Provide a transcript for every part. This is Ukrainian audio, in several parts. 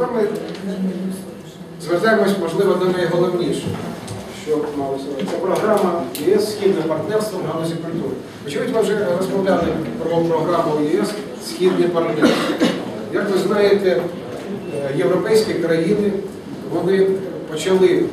Ми звертаємось, можливо, до найголовнішого, що малося. Це програма ЄС Східне партнерство в галузі культури. Очевидь, ми вже розмовляли про програму єС Східне партнерство. Як ви знаєте, е, європейські країни вони почали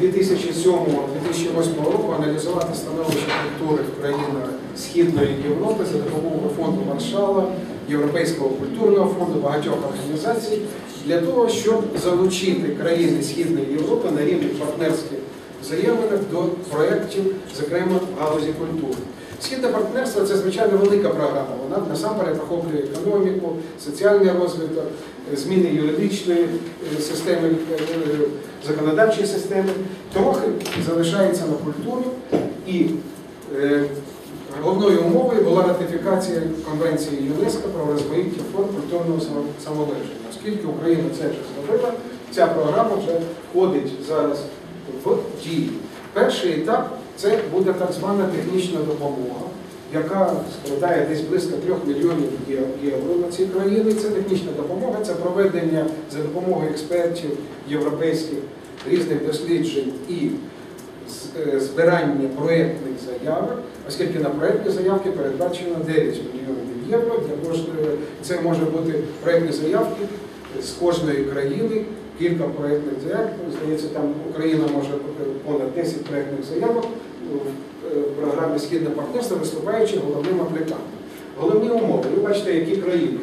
з 2007-2008 року аналізувати становище культури в країнах Східної Європи за допомогою фонду Маршала, Європейського культурного фонду, багатьох організацій для того, щоб залучити країни Східної Європи на рівні партнерських взаєминах до проєктів, зокрема в галузі культури. Східне партнерство це звичайно велика програма. Вона насамперед охоплює економіку, соціальний розвиток, е, зміни юридичної е, системи, е, законодавчої системи. Трохи залишається на культуру і е, головною умовою була ратифікація Конвенції ЮНЕСКО про розмаїття форм культурного само- самовираження. Оскільки Україна це вже зробила, ця програма вже входить зараз в дію. Перший етап це буде так звана технічна допомога, яка складає десь близько 3 мільйонів євро на ці країни. Це технічна допомога, це проведення за допомогою експертів європейських різних досліджень і збирання проєктних заявок, оскільки на проєктні заявки передбачено 9 мільйонів євро. Для кожної це може бути проєктні заявки з кожної країни, кілька проєктних заявок. Здається, там Україна може понад 10 проєктних заявок в е, програмі Східне партнерство, виступаючи головним аплікантом. Головні умови. Ви бачите, які країни.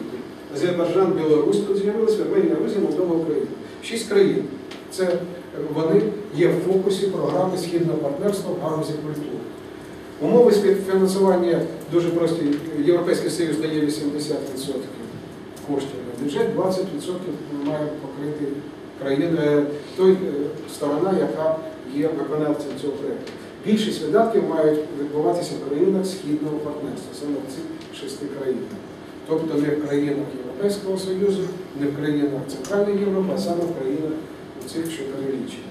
Азербайджан, Білорусь, тут з'явилися Вірменія, Грузія, Молдова, Україна. Шість країн. Це е, вони є в фокусі програми Східне партнерство в галузі культури. Умови співфінансування дуже прості. Європейський Союз дає 80% коштів на бюджет, 20% має покрити країна, е, той е, сторона, яка є виконавцем цього проєкту. Більшість видатків мають відбуватися в країнах Східного партнерства, саме в цих шести країнах. Тобто не в країнах Європейського Союзу, не в країнах Центральної Європи, а саме в країнах цих, що перелічені.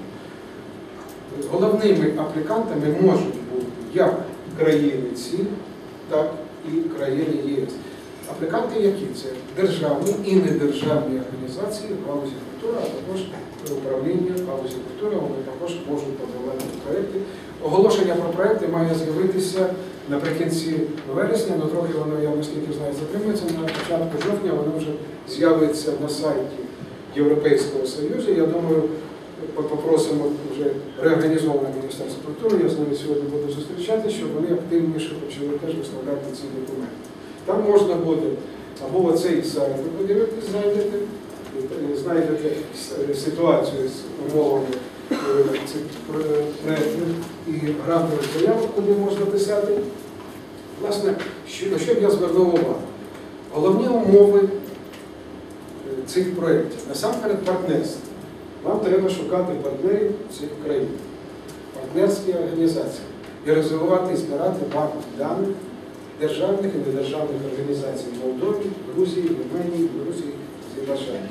Головними аплікантами можуть бути як країни ці, так і країни ЄС. Апліканти які? Це державні і недержавні організації в галузі культури, а також управління галузі культури, вони також можуть подавати проекти. Оголошення про проекти має з'явитися наприкінці вересня, але трохи воно, я наскільки знаю, затримується. На початку жовтня воно вже з'явиться на сайті Європейського Союзу. Я думаю, попросимо вже реорганізоване Міністерство культури, я з ними сьогодні буду зустрічати, щоб вони активніше почали теж виставляти ці документи. Там можна буде або оцей сайт ви подивитись, знайдете, знайдете ситуацію з умовами цих пр- проєктів і грантових заявок, куди можна писати. Власне, на що б я звернув увагу? Головні умови е, цих проєктів. Насамперед партнерство. Вам треба шукати партнерів цих країн, партнерські організації і розвивати і збирати банк даних державних і недержавних організацій в Молдові, Грузії, Вірменії, Білорусі, Азербайджані.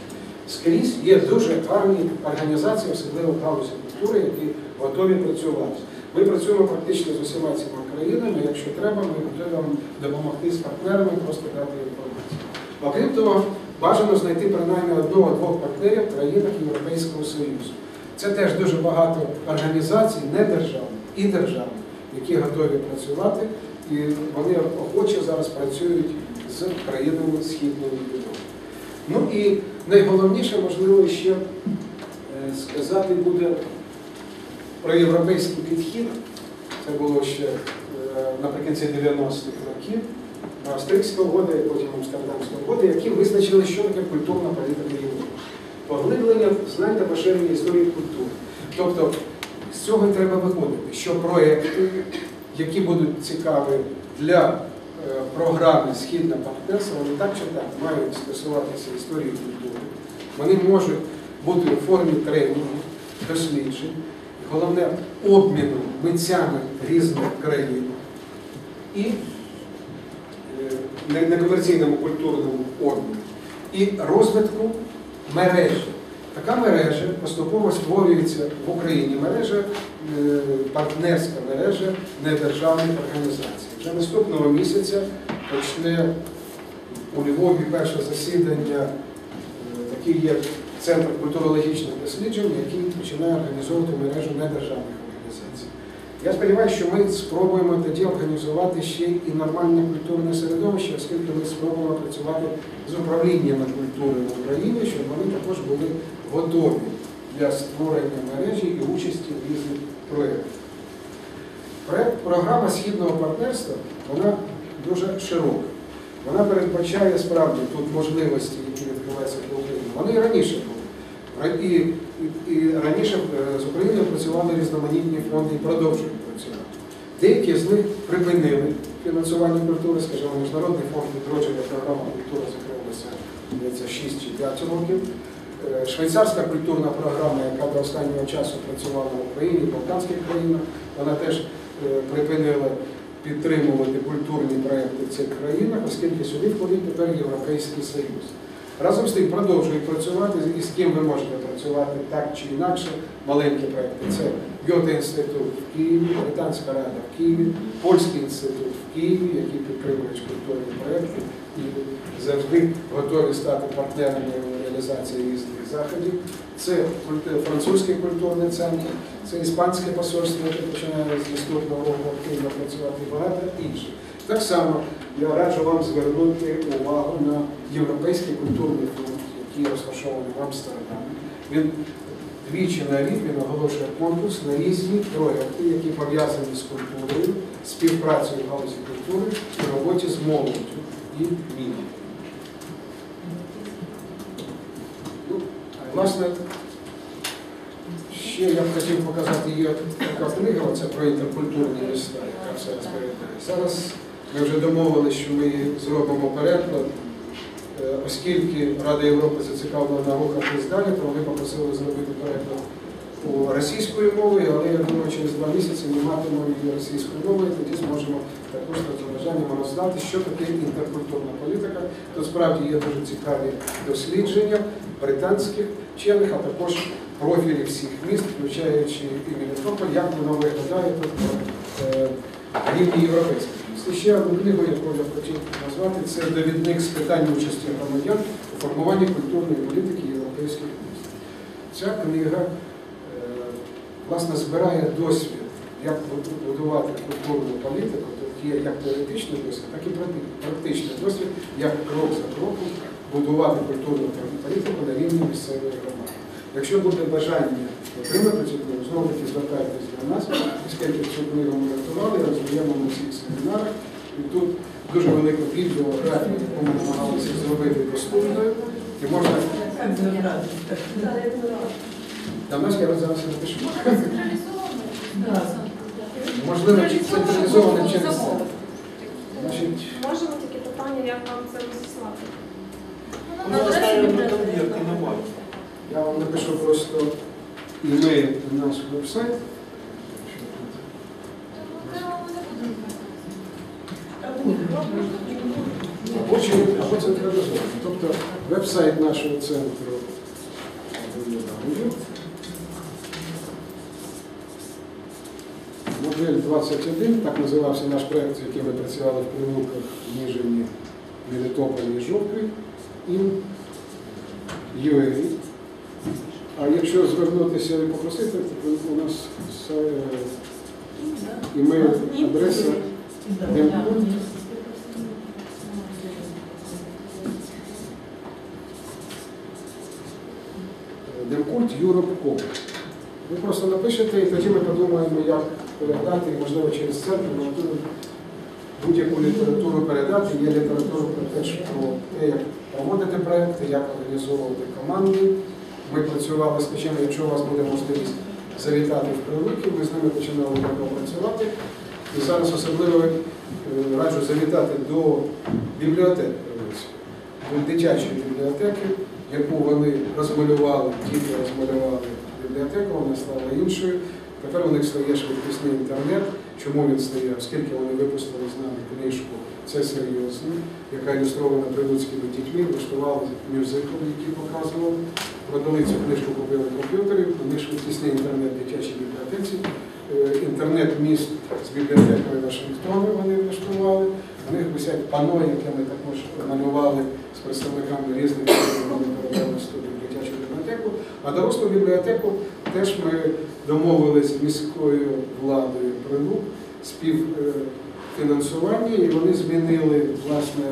Скрізь є дуже гарні організації, особливо в галузі культури, які готові працювати. Ми працюємо практично з усіма цими країнами. Якщо треба, ми готові вам допомогти з партнерами, просто дати інформацію. Окрім того, бажано знайти принаймні одного-двох партнерів в країнах Європейського Союзу. Це теж дуже багато організацій, не державних і державних, які готові працювати, і вони охоче зараз працюють з країнами Східної Європи. Ну і найголовніше, можливо, ще е, сказати буде про європейський підхід. Це було ще е, наприкінці 90-х років. Австрійська угода і потім Амстердамська угода, які визначили, що таке культурна політика Європи. Поглиблення знань та поширення історії культури. Тобто з цього треба виходити, що проекти, які будуть цікаві для е, програми Східне партнерство, вони так чи так мають стосуватися історії культури. Вони можуть бути у формі тренінгів, досліджень, головне обміну митцями різних країн і некомерційному культурному обміну, і розвитку мережі. Така мережа поступово створюється в Україні мережа, е, партнерська мережа недержавних організацій. Вже наступного місяця почне у Львові перше засідання, е, такий є центр культурологічних досліджень, який починає організовувати мережу недержавних. Я сподіваюся, що ми спробуємо тоді організувати ще і нормальне культурне середовище, оскільки ми спробуємо працювати з управліннями культури в Україні, щоб вони також були готові для створення мережі і участі в різних проєктах. Проект програма східного партнерства вона дуже широка. Вона передбачає справді тут можливості, які відкриваються для України. Вони і раніше були. І, і, раніше е, з Україною працювали різноманітні фонди і продовжують працювати. Деякі з них припинили фінансування культури, скажімо, Міжнародний фонд відродження програма культура закрилася 6 чи 5 років. Е, Швейцарська культурна програма, яка до останнього часу працювала в Україні, в Балканських країнах, вона теж е, припинила підтримувати культурні проекти в цих країнах, оскільки сюди входить тепер Європейський Союз. Разом з тим продовжують працювати, і з ким ви можете працювати так чи інакше. Маленькі проекти. Це Гьоте інститут в Києві, Британська рада в Києві, Польський інститут в Києві, які підтримують культурні проекти і завжди готові стати партнерами реалізації різних заходів. Це французький культурний центр, це іспанське посольство, яке починає з наступного року активно працювати, і багато інших. Так само я раджу вам звернути увагу на Європейський культурний фонд, який розташований в Амстердамі. Він двічі на рік він оголошує конкурс на різні проекти, які пов'язані з культурою, співпрацею в галузі культури і роботі з молоддю і медіа. Ну, власне, ще я б хотів показати є така книга, це про інтеркультурні міста, яка все розповідає. Ми вже домовилися, що ми зробимо переклад, Е, оскільки Рада Європи зацікавлена на рухах і далі, то вони попросили зробити переклад у російською мовою, але я думаю, через два місяці ми матимемо її російською мовою, тоді зможемо також за бажанням роздати, що таке інтеркультурна політика. Тут справді є дуже цікаві дослідження британських вчених, а також профілі всіх міст, включаючи і Мелітополь, як воно виглядає тут на е, рівні європейських. І ще одну книгу, яку я хотів назвати, це довідник з питань участі громадян у формуванні культурної політики європейських міст. Ця книга е, власне збирає досвід, як будувати культурну політику. Тут є як теоретичний досвід, так і практичний досвід, як крок за кроком будувати культурну політику на рівні місцевої громади. Якщо буде бажання отримати цю книгу, знову таки звертайтесь до нас, оскільки цю книгу ми готували, роздаємо на всіх семінарах. І тут дуже велика бібліографія, яку ми намагалися зробити доступною. І можна Давно я зараз напишу. Можливо, чи централізовано через це. Можемо тільки питання, як вам це розіслати. Ну, немає. я вам напишу просто імейл на наш веб-сайт. Або, або централізовано. Тобто веб-сайт нашого центру. Модель 21, так називався наш проєкт, який ми працювали в Прилуках, Ніжині, Мелітополі і Жовтві. In UA. Якщо звернутися і попросити, то у нас е, імейл адреса Демкульт Europe.com. Ви просто напишете, і тоді ми подумаємо, як передати, і можливо через центр будь-яку літературу передати. Є література про те, що про те, як проводити проекти, як організовувати команди. Ми працювали спочатку, якщо у вас буде можливість завітати в Прилуки, ми з ними починали давно працювати. І зараз особливо е, раджу завітати до бібліотеки до дитячої бібліотеки, яку вони розмалювали, діти розмалювали бібліотеку, вона стала іншою. Тепер у них стає швидкісний інтернет. Чому він стає? Оскільки вони випустили з нами книжку Це серйозно, яка ілюстрована прилуцькими дітьми, влаштували мюзикл, який показував. Продали цю книжку, купили комп'ютерів, у них швидкісний інтернет дитячій бібліотеці. Е, Інтернет-міст з бібліотекою Вашингтону вони влаштували. У них висять пано, яке ми також малювали з представниками різних студію дитячої бібліотеку, а дорослу бібліотеку теж ми домовилися з міською владою Прилук співфінансування, і вони змінили власне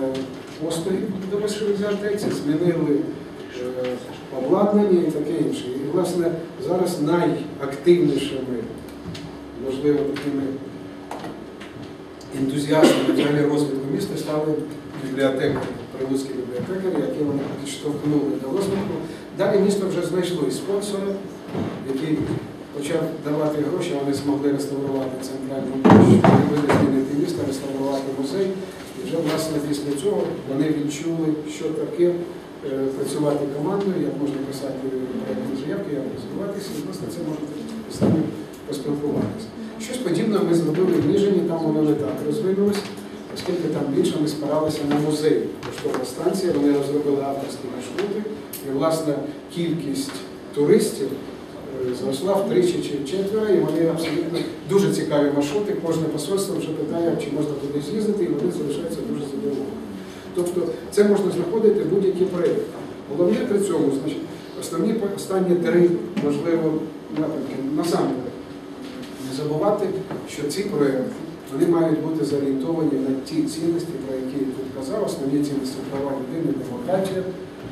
послуги в дорослій змінили е, обладнання і таке інше. І власне зараз найактивнішими, можливо, такими ентузіастами взагалі розвитку міста стали бібліотекарі, прилуцькі бібліотекарі, які вони підштовхнули до розвитку. Далі місто вже знайшло і спонсора, який почав давати гроші, вони змогли реставрувати центральну площу, змінити місто, реставрувати музей. І вже власне після цього вони відчули, що таке е, працювати командою, як можна писати проєктні заявки, як розвиватися, і власне це можна ними поспілкуватися. Щось подібне ми зробили в Ніжині, там воно не так розвинулося, оскільки там більше ми спиралися на музей. Поштова станція, вони розробили авторські маршрути, і власне кількість туристів зросла втричі чи вчетверо, і вони абсолютно дуже цікаві маршрути. Кожне посольство вже питає, чи можна туди з'їздити, і вони залишаються дуже задоволені. Тобто це можна знаходити в будь-які проєкти. Головне при цьому, значить, основні останні три, можливо, напрямки. Насамперед, не забувати, що ці проєкти вони мають бути зорієнтовані на ті цінності, про які я тут казав, основні цінності права людини, демократія,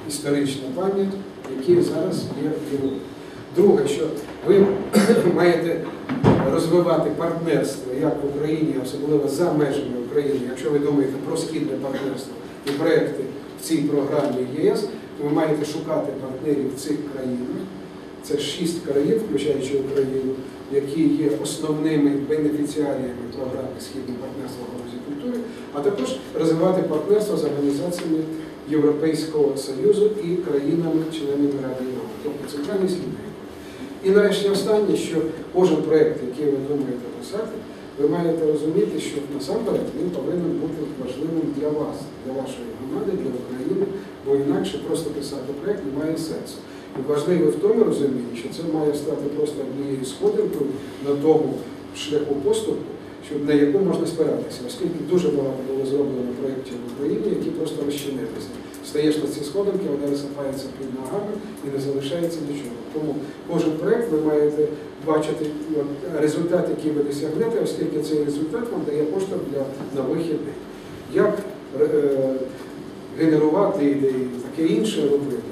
історична пам'ять, які зараз є в Європі. Друге, що ви маєте розвивати партнерство як в Україні, особливо за межами України, якщо ви думаєте про східне партнерство і проекти в цій програмі ЄС, то ви маєте шукати партнерів в цих країнах. Це шість країн, включаючи Україну, які є основними бенефіціаріями програми Східне партнерство галузі культури, а також розвивати партнерство з організаціями Європейського Союзу і країнами-членами Ради Європи, тобто Центральної Східної Європи. І нарешті останнє, що кожен проєкт, який ви думаєте писати, ви маєте розуміти, що насамперед він повинен бути важливим для вас, для вашої громади, для України, бо інакше просто писати проєкт не має сенсу. І важливо в тому розумінні, що це має стати просто однією сходинкою на тому шляху поступу, на яку можна спиратися, оскільки дуже багато було зроблено проєктів в Україні, які просто розчинилися. Стаєш на ці сходинки, вони розсипаються під ногами і не залишається нічого. Тому кожен проєкт ви маєте бачити результат, який ви досягнете, оскільки цей результат вам дає поштовх для на вихід. Як е, генерувати ідеї, таке інше робити.